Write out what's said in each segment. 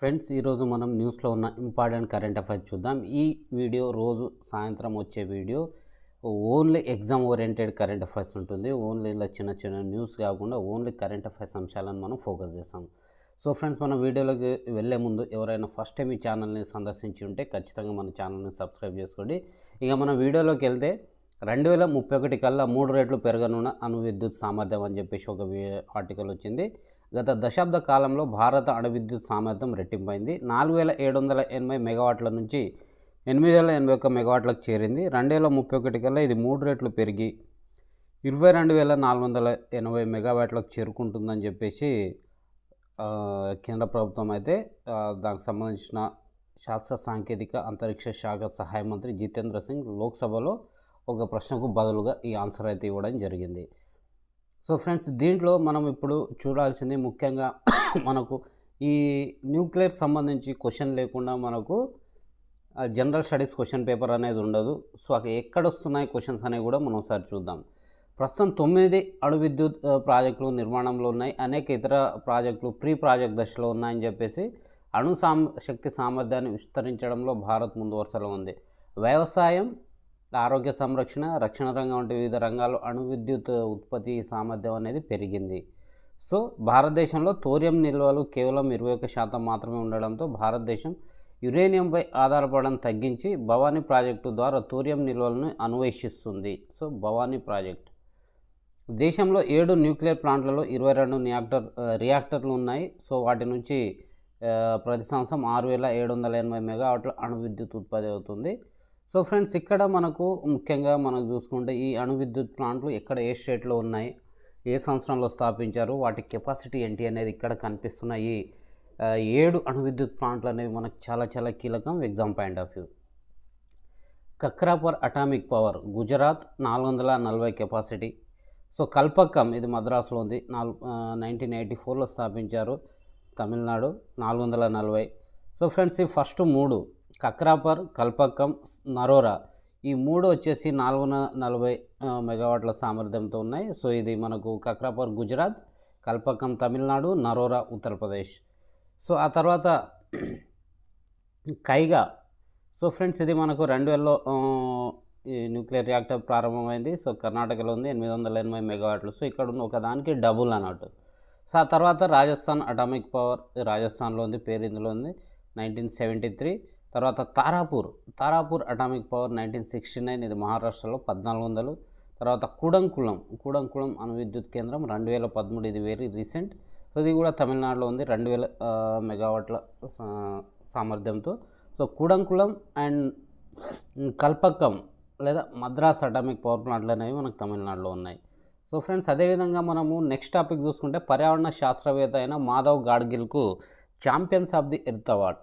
Friends ఈరోజు మనం న్యూస్లో ఉన్న ఇంపార్టెంట్ కరెంట్ అఫైర్స్ చూద్దాం. ఈ వీడియో రోజు సాయంత్రం వచ్చే video only exam oriented current affairs ఉంటుంది. ఓన్లీ ఇలా చిన్న చిన్న న్యూస్ కాకుండా ఓన్లీ కరెంట్ అఫైర్స్ అంశాలను మనం ఫోకస్ చేస్తాం. సో ఫ్రెండ్స్ మన వీడియోలోకి వెళ్ళే ముందు ఎవరైనా ఫస్ట్ టైం ఈ ఛానల్ని సందర్శించి ఉంటే ఖచ్చితంగా మన ఛానల్ని సబ్స్క్రైబ్ చేసుకోండి. ఇక మన వీడియోలోకి వెళ్తే రెండు వేల ముప్పై ఒకటి కల్లా మూడు రెట్లు పెరగనున్న అణు విద్యుత్ సామర్థ్యం అని చెప్పేసి ఒక ఆర్టికల్ వచ్చింది. గత దశాబ్ద కాలంలో భారత అణు విద్యుత్ సామర్థ్యం రెట్టింపైంది. నాలుగు వేల ఏడు వందల ఎనభై మెగావాట్ల నుంచి ఎనిమిది వేల ఎనభై ఒక్క మెగావాట్లకు చేరింది. రెండు వేల ముప్పై ఒకటి కల్లా ఇది మూడు రెట్లు పెరిగి ఇరవై రెండు వేల నాలుగు వందల ఎనభై మెగావాట్లకు చేరుకుంటుందని చెప్పేసి కేంద్ర ప్రభుత్వం అయితే దానికి సంబంధించిన శాస్త్ర సాంకేతిక అంతరిక్ష శాఖ సహాయ మంత్రి జితేంద్ర సింగ్ లోక్సభలో ఒక ప్రశ్నకు బదులుగా ఈ ఆన్సర్ అయితే ఇవ్వడం జరిగింది. సో ఫ్రెండ్స్ దీంట్లో మనం ఇప్పుడు చూడాల్సింది ముఖ్యంగా మనకు ఈ న్యూక్లియర్ సంబంధించి క్వశ్చన్ లేకుండా మనకు జనరల్ స్టడీస్ క్వశ్చన్ పేపర్ అనేది ఉండదు. సో అక్కడ ఎక్కడ వస్తున్నాయి క్వశ్చన్స్ అనేవి కూడా మనం ఒకసారి చూద్దాం. ప్రస్తుతం తొమ్మిది అణు విద్యుత్ ప్రాజెక్టులు నిర్మాణంలో ఉన్నాయి. అనేక ఇతర ప్రాజెక్టులు ప్రీ ప్రాజెక్ట్ దశలో ఉన్నాయని చెప్పేసి అణు సామ శక్తి సామర్థ్యాన్ని విస్తరించడంలో భారత్ ముందు వరుసలో ఉంది. వ్యవసాయం ఆరోగ్య సంరక్షణ రక్షణ రంగం వంటి వివిధ రంగాల్లో అణు విద్యుత్ ఉత్పత్తి సామర్థ్యం అనేది పెరిగింది. సో భారతదేశంలో తోరియం నిల్వలు కేవలం ఇరవై ఒక్క శాతం మాత్రమే ఉండడంతో భారతదేశం యురేనియంపై ఆధారపడడం తగ్గించి భవానీ ప్రాజెక్టు ద్వారా తోరియం నిల్వలను అన్వేషిస్తుంది. So Bhavani project. దేశంలో ఏడు న్యూక్లియర్ ప్లాంట్లలో ఇరవై రెండు రియాక్టర్ రియాక్టర్లు ఉన్నాయి. సో వాటి నుంచి ప్రతి సంవత్సరం ఆరు వేల ఏడు వందల ఎనభై మెగావాట్ల అణు విద్యుత్ ఉత్పత్తి అవుతుంది. సో ఫ్రెండ్స్ ఇక్కడ మనకు ముఖ్యంగా మనం చూసుకుంటే ఈ అణు విద్యుత్ ప్లాంట్లు ఎక్కడ ఏ స్టేట్లో ఉన్నాయి ఏ సంవత్సరంలో స్థాపించారు వాటి కెపాసిటీ ఏంటి అనేది ఇక్కడ కనిపిస్తున్న ఈ ఏడు అణు విద్యుత్ ప్లాంట్లు అనేవి మనకు చాలా చాలా కీలకం exam point of view. Kakrapar atomic power Gujarat నాలుగు వందల నలభై కెపాసిటీ. సో కల్పక్కం ఇది మద్రాసులో ఉంది నాలుగు నైన్టీన్ ఎయిటీ ఫోర్లో స్థాపించారు తమిళనాడు నాలుగు వందల నలభై. సో ఫ్రెండ్స్ ఈ ఫస్ట్ మూడు కక్రాపర్ కల్పక్కం నరోరా ఈ మూడు వచ్చేసి నాలుగు నలభై మెగావాట్ల సామర్థ్యంతో ఉన్నాయి. సో ఇది మనకు కక్రాపర్ గుజరాత్ కల్పక్కం తమిళనాడు నరోరా ఉత్తరప్రదేశ్. సో ఆ తర్వాత కైగా. సో ఫ్రెండ్స్ ఇది మనకు రెండు వేలలో ఈ న్యూక్లియర్ రియాక్టర్ ప్రారంభమైంది. సో కర్ణాటకలో ఉంది ఎనిమిది వందల ఎనభై మెగావాట్లు. సో ఇక్కడ ఉన్న ఒకదానికి డబుల్ అన్నట్టు. సో ఆ తర్వాత రాజస్థాన్ అటామిక్ పవర్ రాజస్థాన్లో ఉంది పేరు ఇందులో ఉంది నైన్టీన్ సెవెంటీ త్రీ. తర్వాత Tarapur Tarapur atomic power nineteen sixty nine ఇది మహారాష్ట్రలో పద్నాలుగు వందలు. తర్వాత కూడంకుళం కూడంకుళం అణు విద్యుత్ కేంద్రం రెండు వేల పదమూడు ఇది వెరీ రీసెంట్ సో ఇది కూడా తమిళనాడులో ఉంది రెండు వేల మెగావాట్ల సా- సామర్థ్యంతో. సో కూడంకుళం అండ్ కల్పక్కం లేదా మద్రాస్ అటామిక్ పవర్ ప్లాంట్లు అనేవి మనకు తమిళనాడులో ఉన్నాయి. సో ఫ్రెండ్స్ అదేవిధంగా మనము నెక్స్ట్ టాపిక్ చూసుకుంటే పర్యావరణ శాస్త్రవేత్త అయిన Madhav గాడ్గిల్కు champions of the earth award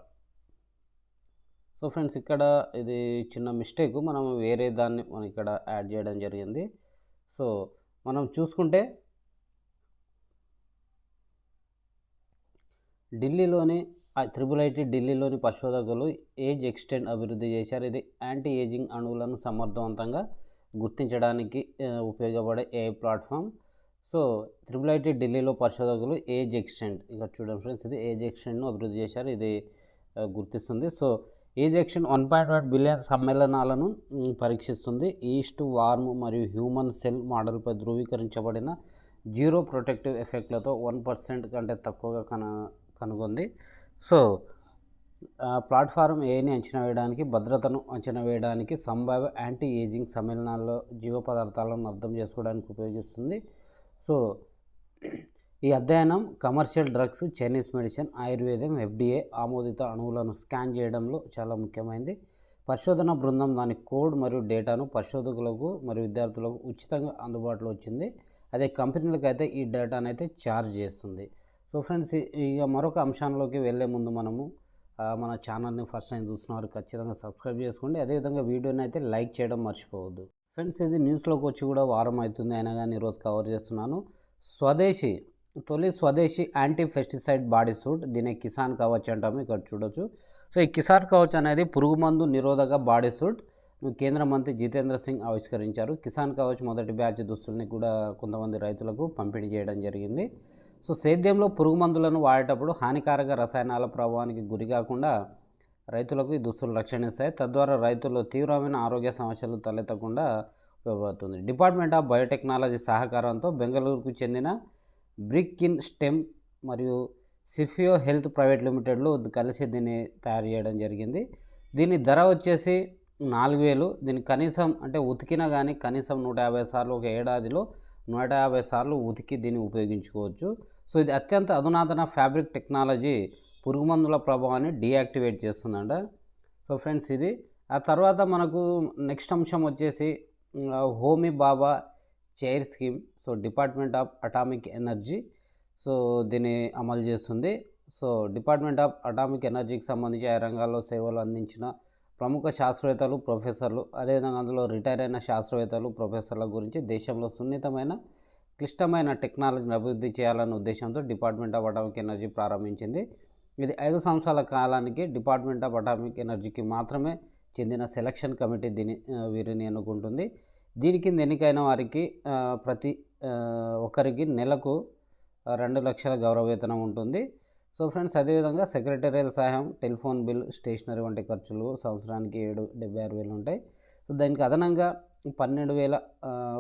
so friends ఇక్కడ ఇది చిన్న మిస్టేక్. మనం వేరే దాన్ని మనం ఇక్కడ యాడ్ చేయడం జరిగింది. సో మనం చూసుకుంటే ఢిల్లీలోని త్రిబుల్ ఐటీ ఢిల్లీలోని పరిశోధకులు ఏజ్ ఎక్స్టెండ్ అభివృద్ధి చేశారు. ఇది యాంటీ ఏజింగ్ అణువులను సమర్థవంతంగా గుర్తించడానికి ఉపయోగపడే a platform. So triple IIT ఢిల్లీలో పరిశోధకులు ఏజ్ ఎక్స్టెండ్. ఇక్కడ చూడండి ఫ్రెండ్స్ ఇది ఏజ్ ఎక్స్టెండ్ను అభివృద్ధి చేశారు. ఇది గుర్తిస్తుంది. సో ఈజెక్షన్ వన్ పాయింట్ ఫైవ్ బిలియన్ సమ్మేళనాలను పరీక్షిస్తుంది. ఈస్ట్ వార్మ్ మరియు హ్యూమన్ సెల్ మోడల్పై ధృవీకరించబడిన జీరో ప్రొటెక్టివ్ ఎఫెక్ట్లతో వన్ పర్సెంట్ కంటే తక్కువగా కన కనుగొంది. సో ప్లాట్ఫారం ఏని అంచనా వేయడానికి భద్రతను అంచనా వేయడానికి సంభావ్య యాంటీ ఏజింగ్ సమ్మేళనాల్లో జీవ పదార్థాలను అర్థం చేసుకోవడానికి ఉపయోగిస్తుంది. సో ఈ అధ్యయనం కమర్షియల్ డ్రగ్స్ చైనీస్ మెడిసిన్ ఆయుర్వేదం ఎఫ్డిఏ ఆమోదిత అణువులను స్కాన్ చేయడంలో చాలా ముఖ్యమైనది పరిశోధన బృందం దాని కోడ్ మరియు డేటాను పరిశోధకులకు మరియు విద్యార్థులకు ఉచితంగా అందుబాటులో వచ్చింది. అదే కంపెనీలకు అయితే ఈ డేటాను అయితే ఛార్జ్ చేస్తుంది. సో ఫ్రెండ్స్ ఇక మరొక అంశంలోకి వెళ్ళే ముందు మనము మన ఛానల్ని ఫస్ట్ టైం చూస్తున్నారు ఖచ్చితంగా సబ్స్క్రైబ్ చేసుకోండి. అదేవిధంగా వీడియోని అయితే లైక్ చేయడం మర్చిపోవద్దు. ఫ్రెండ్స్ ఇది న్యూస్లోకి వచ్చి కూడా వారం అవుతుంది. అయినా కానీ ఈరోజు కవర్ చేస్తున్నాను. స్వదేశీ తొలి స్వదేశీ యాంటీ పెస్టిసైడ్ బాడీ సూట్ దీన్ని కిసాన్ కవచ్ అంటాము ఇక్కడ చూడొచ్చు. సో ఈ కిసాన్ కవచ్ అనేది పురుగు మందు నిరోధక బాడీ సూట్ కేంద్ర మంత్రి జితేంద్ర సింగ్ ఆవిష్కరించారు. కిసాన్ కవచ్ మొదటి బ్యాచ్ దుస్తుల్ని కూడా కొంతమంది రైతులకు పంపిణీ చేయడం జరిగింది. సో సేద్యంలో పురుగు మందులను వాడేటప్పుడు హానికారక రసాయనాల ప్రభావానికి గురి కాకుండా రైతులకు ఈ దుస్తులు రక్షణ ఇస్తాయి తద్వారా రైతులు తీవ్రమైన ఆరోగ్య సమస్యలు తలెత్తకుండా ఉపయోగపడుతుంది. డిపార్ట్మెంట్ ఆఫ్ బయోటెక్నాలజీ సహకారంతో బెంగళూరుకు చెందిన బ్రిక్ ఇన్ స్టెమ్ మరియు సిఫియో హెల్త్ ప్రైవేట్ లిమిటెడ్లో కలిసి దీన్ని తయారు చేయడం జరిగింది. దీని ధర వచ్చేసి నాలుగు వేలు. దీన్ని కనీసం అంటే ఉతికినా కానీ కనీసం నూట యాభై సార్లు ఒక ఏడాదిలో నూట యాభై సార్లు ఉతికి దీన్ని ఉపయోగించుకోవచ్చు. సో ఇది అత్యంత అధునాతన ఫ్యాబ్రిక్ టెక్నాలజీ పురుగు మందుల ప్రభావాన్ని డీయాక్టివేట్ చేస్తుందంట. సో ఫ్రెండ్స్ ఇది ఆ తర్వాత మనకు నెక్స్ట్ అంశం వచ్చేసి Homi Bhabha chair scheme. So department of atomic energy so దీన్ని అమలు చేస్తుంది. సో డిపార్ట్మెంట్ ఆఫ్ అటామిక్ ఎనర్జీకి సంబంధించి ఆ రంగాల్లో సేవలు అందించిన ప్రముఖ శాస్త్రవేత్తలు ప్రొఫెసర్లు అదేవిధంగా అందులో రిటైర్ అయిన శాస్త్రవేత్తలు ప్రొఫెసర్ల గురించి దేశంలో సున్నితమైన క్లిష్టమైన టెక్నాలజీని అభివృద్ధి చేయాలనే ఉద్దేశంతో డిపార్ట్మెంట్ ఆఫ్ అటామిక్ ఎనర్జీ ప్రారంభించింది. ఇది ఐదు సంవత్సరాల కాలానికి డిపార్ట్మెంట్ ఆఫ్ అటామిక్ ఎనర్జీకి మాత్రమే చెందిన సెలక్షన్ కమిటీ దీని వీరిని ఎన్నుకుంటుంది. దీని కింద ఎన్నికైన వారికి ప్రతి ఒక్కరికి నెలకు రెండు లక్షల గౌరవ వేతనం ఉంటుంది. సో ఫ్రెండ్స్ అదేవిధంగా సెక్రటరియల్ సహాయం టెలిఫోన్ బిల్ స్టేషనరీ వంటి ఖర్చులు సంవత్సరానికి ఏడు డెబ్బై ఆరు వేలు ఉంటాయి. సో దానికి అదనంగా పన్నెండు వేల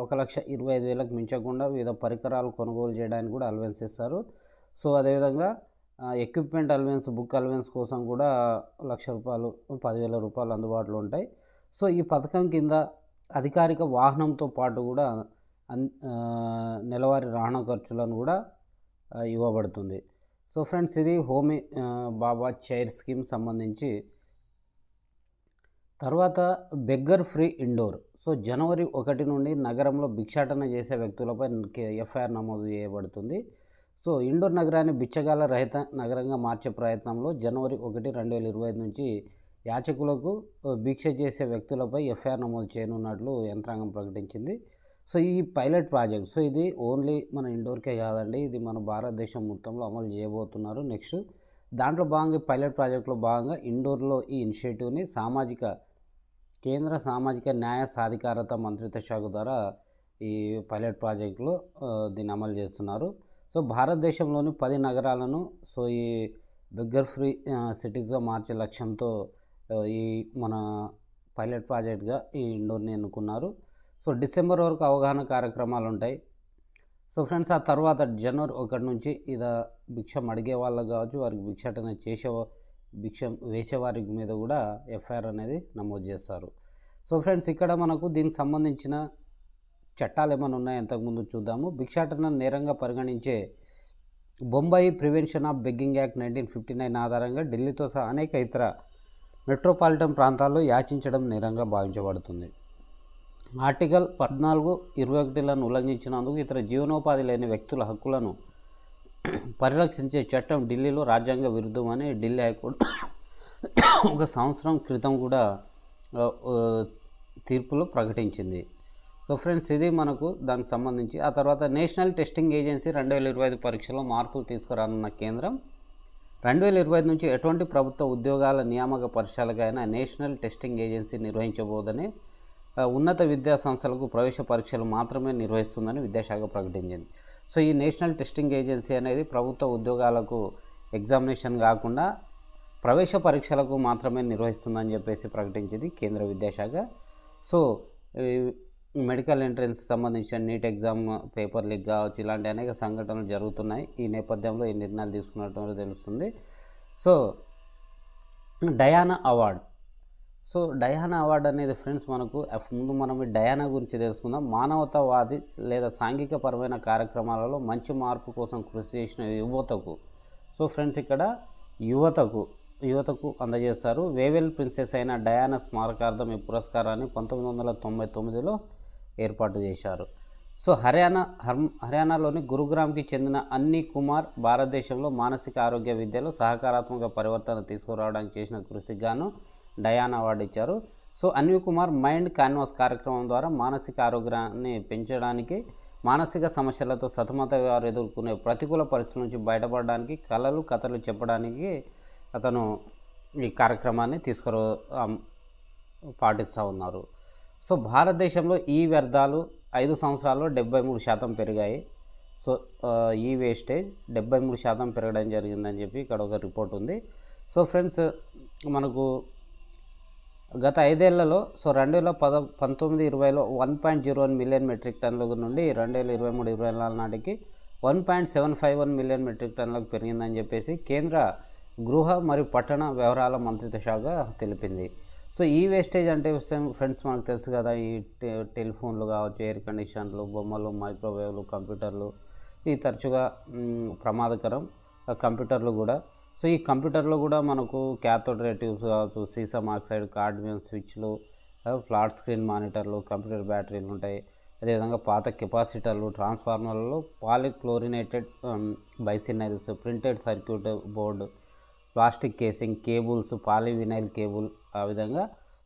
ఒక లక్ష ఇరవై ఐదు వేలకు మించకుండా వివిధ పరికరాలు కొనుగోలు చేయడానికి కూడా అలవెన్స్ ఇస్తారు. సో అదేవిధంగా ఎక్విప్మెంట్ అలవెన్స్ బుక్ అలవెన్స్ కోసం కూడా లక్ష రూపాయలు పదివేల రూపాయలు అందుబాటులో ఉంటాయి. సో ఈ పథకం కింద అధికారిక వాహనంతో పాటు కూడా అన్ ఆ, నెలవారీ రవాణా ఖర్చులను కూడా ఇవ్వబడుతుంది. సో ఫ్రెండ్స్ ఇది హోమీ బాబా చైర్ స్కీమ్ సంబంధించి. తర్వాత బెగ్గర్ ఫ్రీ ఇండోర్. సో జనవరి ఒకటి నుండి నగరంలో భిక్షాటన చేసే వ్యక్తులపై ఎఫ్ఐఆర్ నమోదు చేయబడుతుంది. సో ఇండోర్ నగరాన్ని బిచ్చగాల రహిత నగరంగా మార్చే ప్రయత్నంలో జనవరి ఒకటి రెండు వేల ఇరవై ఐదు నుంచి యాచకులకు భిక్ష చేసే వ్యక్తులపై ఎఫ్ఐఆర్ నమోదు చేయనున్నట్లు యంత్రాంగం ప్రకటించింది. సో ఈ పైలట్ ప్రాజెక్ట్ సో ఇది ఓన్లీ మన ఇండోర్కే కాదండి ఇది మన భారతదేశం మొత్తంలో అమలు చేయబోతున్నారు. నెక్స్ట్ దాంట్లో భాగంగా ఈ పైలట్ ప్రాజెక్ట్లో భాగంగా ఇండోర్లో ఈ ఇనిషియేటివ్ని సామాజిక కేంద్ర సామాజిక న్యాయ సాధికారత మంత్రిత్వ శాఖ ద్వారా ఈ పైలట్ ప్రాజెక్టులో దీన్ని అమలు చేస్తున్నారు. సో భారతదేశంలోని పది నగరాలను సో ఈ బెగ్గర్ ఫ్రీ సిటీస్గా మార్చే లక్ష్యంతో ఈ మన పైలట్ ప్రాజెక్ట్గా ఈ ఇండోర్ని ఎన్నుకున్నారు. సో డిసెంబర్ వరకు అవగాహన కార్యక్రమాలు ఉంటాయి. సో ఫ్రెండ్స్ ఆ తర్వాత జనవరి ఒకటి నుంచి ఇద భిక్షం అడిగే వాళ్ళకు కావచ్చు వారికి భిక్షాటన చేసే భిక్షం వేసేవారి మీద కూడా ఎఫ్ఐఆర్ అనేది నమోదు చేస్తారు. సో ఫ్రెండ్స్ ఇక్కడ మనకు దీనికి సంబంధించిన చట్టాలు ఏమైనా ఉన్నాయో? ఇంతకుముందు చూద్దాము. భిక్షాటన నేరంగా పరిగణించే Bombay prevention of begging act nineteen fifty nine ఆధారంగా ఢిల్లీతో సహా అనేక ఇతర మెట్రోపాలిటన్ ప్రాంతాల్లో యాచించడం నేరంగా భావించబడుతుంది. ఆర్టికల్ పద్నాలుగు ఇరవై ఒకటిలను ఉల్లంఘించినందుకు ఇతర జీవనోపాధి లేని వ్యక్తుల హక్కులను పరిరక్షించే చట్టం ఢిల్లీలో రాజ్యాంగ విరుద్ధమని ఢిల్లీ హైకోర్టు ఒక సంవత్సరం క్రితం కూడా తీర్పులో ప్రకటించింది. సో ఫ్రెండ్స్ ఇది మనకు దానికి సంబంధించి. ఆ తర్వాత నేషనల్ టెస్టింగ్ ఏజెన్సీ రెండు వేల ఇరవై ఐదు పరీక్షలో మార్పులు తీసుకురానున్న కేంద్రం రెండు వేల ఇరవై ఐదు నుంచి ఎటువంటి ప్రభుత్వ ఉద్యోగాల నియామక పరీక్షలకైనా నేషనల్ టెస్టింగ్ ఏజెన్సీ నిర్వహించబోదని ఉన్నత విద్యా సంస్థలకు ప్రవేశ పరీక్షలు మాత్రమే నిర్వహిస్తుందని విద్యాశాఖ ప్రకటించింది. సో ఈ నేషనల్ టెస్టింగ్ ఏజెన్సీ అనేది ప్రభుత్వ ఉద్యోగాలకు ఎగ్జామినేషన్ కాకుండా ప్రవేశ పరీక్షలకు మాత్రమే నిర్వహిస్తుందని చెప్పేసి ప్రకటించింది కేంద్ర విద్యాశాఖ. సో మెడికల్ ఎంట్రన్స్ సంబంధించిన నీట్ ఎగ్జామ్ పేపర్ లీక్ కావచ్చు ఇలాంటి అనేక సంఘటనలు జరుగుతున్నాయి. ఈ నేపథ్యంలో ఈ నిర్ణయాలు తీసుకున్నట్టు తెలుస్తుంది. So Diana award. So Diana award అనేది ఫ్రెండ్స్ మనకు ముందు మనం డయానా గురించి తెలుసుకుందాం. మానవతావాది లేదా సాంఘికపరమైన కార్యక్రమాలలో మంచి మార్పు కోసం కృషి చేసిన యువతకు సో ఫ్రెండ్స్ ఇక్కడ యువతకు యువతకు అందజేస్తారు వేవెల్ ప్రిన్సెస్ అయిన డయానా స్మారకార్థం ఈ పురస్కారాన్ని పంతొమ్మిది వందల తొంభై తొమ్మిదిలో ఏర్పాటు చేశారు. సో హర్యానా హర్ హర్యానాలోని గురుగ్రామ్కి చెందిన అన్ని కుమార్ భారతదేశంలో మానసిక ఆరోగ్య విద్యలో సహకారాత్మక పరివర్తన తీసుకురావడానికి చేసిన కృషికి గాను డయానా అవార్డు ఇచ్చారు. So Anvi Kumar mind canvas కార్యక్రమం ద్వారా మానసిక ఆరోగ్యాన్ని పెంచడానికి మానసిక సమస్యలతో సతమత వారు ఎదుర్కొనే ప్రతికూల పరిస్థితుల నుంచి బయటపడడానికి కళలు కథలు చెప్పడానికి అతను ఈ కార్యక్రమాన్ని తీసుకురా పాటిస్తూ ఉన్నారు. సో భారతదేశంలో ఈ వ్యర్థాలు ఐదు సంవత్సరాల్లో డెబ్బై మూడు శాతం పెరిగాయి. సో ఈ వేస్టేజ్ డెబ్బై మూడు శాతం పెరగడం జరిగిందని చెప్పి ఇక్కడ ఒక రిపోర్ట్ ఉంది. సో ఫ్రెండ్స్ మనకు గత ఐదేళ్ళలో సో రెండు వేల పద పంతొమ్మిది ఇరవైలో one point zero one million metric టన్నుల నుండి రెండు వేల ఇరవై మూడు ఇరవై నాలుగు నాటికి one point seven five one million metric టన్నులకు పెరిగిందని చెప్పేసి కేంద్ర గృహ మరియు పట్టణ వ్యవహారాల మంత్రిత్వ శాఖ తెలిపింది. సో ఈ వేస్టేజ్ అంటే ఫ్రెండ్స్ మనకు తెలుసు కదా. ఈ టె- టెలిఫోన్లు కావచ్చు ఎయిర్ కండిషన్లు బొమ్మలు మైక్రోవేవ్లు కంప్యూటర్లు ఇవి తరచుగా ప్రమాదకరం కంప్యూటర్లు కూడా. సో ఈ కంప్యూటర్లో కూడా మనకు క్యాథోడ్ ట్యూబ్స్ కావచ్చు సీసమ్ ఆక్సైడ్ కార్డ్మియం స్విచ్లు ఫ్లాట్ స్క్రీన్ మానిటర్లు కంప్యూటర్ బ్యాటరీలు ఉంటాయి. అదేవిధంగా పాత కెపాసిటర్లు ట్రాన్స్ఫార్మర్లలో polychlorinated biphenyls printed circuit board plastic casing cables polyvinyl cable ఆ విధంగా.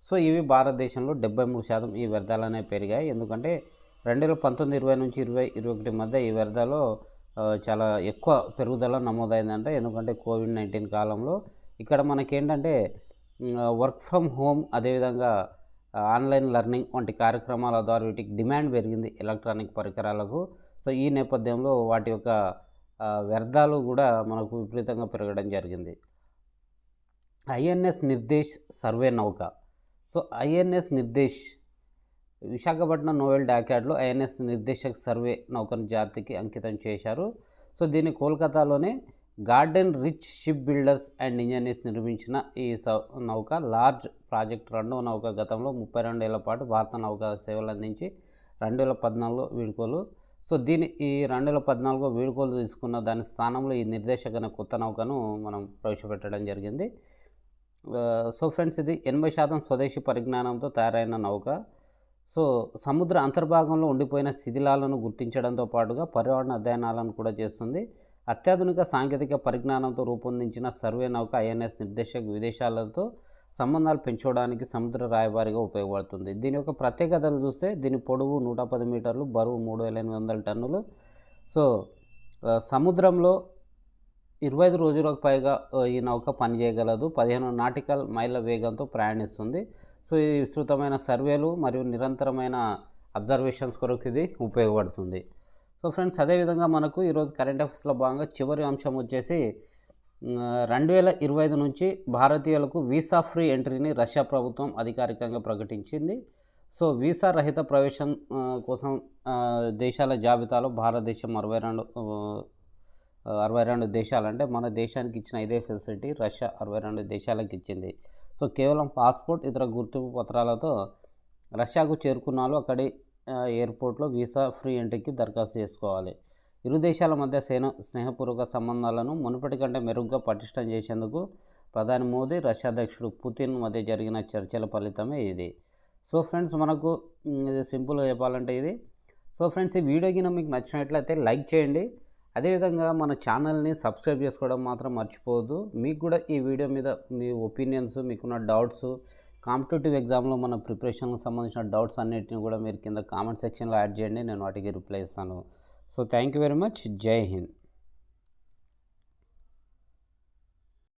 సో ఇవి భారతదేశంలో డెబ్బై మూడు శాతం ఈ వ్యర్థాలు అనేవి పెరిగాయి. ఎందుకంటే రెండు వేల పంతొమ్మిది ఇరవై నుంచి ఇరవై ఇరవై ఒకటి మధ్య ఈ వ్యర్థాలు చాలా ఎక్కువ పెరుగుదల నమోదైందంట. ఎందుకంటే కోవిడ్ నైన్టీన్ కాలంలో ఇక్కడ మనకేంటంటే వర్క్ ఫ్రమ్ హోమ్ అదేవిధంగా ఆన్లైన్ లెర్నింగ్ వంటి కార్యక్రమాల ద్వారా వీటికి డిమాండ్ పెరిగింది ఎలక్ట్రానిక్ పరికరాలకు. సో ఈ నేపథ్యంలో వాటి యొక్క వ్యర్థాలు కూడా మనకు విపరీతంగా పెరగడం జరిగింది. ఐఎన్ఎస్ నిర్దేశ్ సర్వే నౌక. So INS Nirdesh Visakhapatnam naval డాక్యార్డ్లో INS Nirdeshak survey నౌకను జాతికి అంకితం చేశారు. సో దీన్ని కోల్కతాలోనే garden reach ship builders and engineers నిర్మించిన ఈ సౌ- నౌక లార్జ్ ప్రాజెక్ట్ రెండవ నౌక గతంలో ముప్పై రెండు ఏళ్ళ పాటు భారత నౌక సేవలు అందించి రెండు వేల పద్నాలుగులో వీడుకోలు. సో దీని ఈ రెండు వేల పద్నాలుగులో వీడుకోలు తీసుకున్న దాని స్థానంలో ఈ నిర్దేశక కొత్త నౌకను మనం ప్రవేశపెట్టడం జరిగింది. సో ఫ్రెండ్స్ ఇది ఎనభై శాతం స్వదేశీ పరిజ్ఞానంతో తయారైన నౌక. సో సముద్ర అంతర్భాగంలో ఉండిపోయిన శిథిలాలను గుర్తించడంతో పాటుగా పర్యావరణ అధ్యయనాలను కూడా చేస్తుంది. అత్యాధునిక సాంకేతిక పరిజ్ఞానంతో రూపొందించిన సర్వే నౌక ఐఎన్ఎస్ నిర్దేశక విదేశాలతో సంబంధాలు పెంచుకోవడానికి సముద్ర రాయబారిగా ఉపయోగపడుతుంది. దీని యొక్క ప్రత్యేకతలు చూస్తే దీని పొడవు నూట పది మీటర్లు బరువు మూడు వేల ఎనిమిది వందల టన్నులు. సో సముద్రంలో ఇరవై ఐదు రోజులకు పైగా ఈ నౌక పనిచేయగలదు పదిహేను నాటికల్ మైళ్ళ వేగంతో ప్రయాణిస్తుంది. సో ఈ విస్తృతమైన సర్వేలు మరియు నిరంతరమైన అబ్జర్వేషన్స్ కొరకు ఇది ఉపయోగపడుతుంది. సో ఫ్రెండ్స్ అదేవిధంగా మనకు ఈరోజు కరెంట్ అఫైర్స్లో భాగంగా చివరి అంశం వచ్చేసి రెండు వేల ఇరవై ఐదు నుంచి భారతీయులకు వీసా ఫ్రీ ఎంట్రీని రష్యా ప్రభుత్వం అధికారికంగా ప్రకటించింది. సో వీసా రహిత ప్రవేశం కోసం దేశాల జాబితాలో భారతదేశం అరవై రెండు అరవై రెండు దేశాలు అంటే మన దేశానికి ఇచ్చిన ఇదే ఫెసిలిటీ రష్యా అరవై రెండు దేశాలకు ఇచ్చింది. సో కేవలం పాస్పోర్ట్ ఇతర గుర్తింపు పత్రాలతో రష్యాకు చేరుకున్నాను అక్కడి ఎయిర్పోర్ట్లో వీసా ఫ్రీ ఎంట్రీకి దరఖాస్తు చేసుకోవాలి. ఇరు దేశాల మధ్య సేన స్నేహపూర్వక సంబంధాలను మునుపటి కంటే మెరుగ్గా పటిష్టం చేసేందుకు ప్రధాని మోదీ రష్యా అధ్యక్షుడు పుతిన్ మధ్య జరిగిన చర్చల ఫలితమే ఇది. సో ఫ్రెండ్స్ మనకు ఇది సింపుల్గా చెప్పాలంటే ఇది. సో ఫ్రెండ్స్ ఈ వీడియో కింద మీకు నచ్చినట్లయితే లైక్ చేయండి. అదేవిధంగా మన ఛానల్ని సబ్స్క్రైబ్ చేసుకోవడం మాత్రం మర్చిపోవద్దు. మీకు కూడా ఈ వీడియో మీద మీ ఒపీనియన్స్ మీకున్న డౌట్స్ కాంపిటేటివ్ ఎగ్జామ్లో మన ప్రిపరేషన్కి సంబంధించిన డౌట్స్ అన్నిటిని కూడా మీరు కింద కామెంట్ సెక్షన్లో యాడ్ చేయండి. నేను వాటికి రిప్లై ఇస్తాను. So thank you very much. జై హింద్.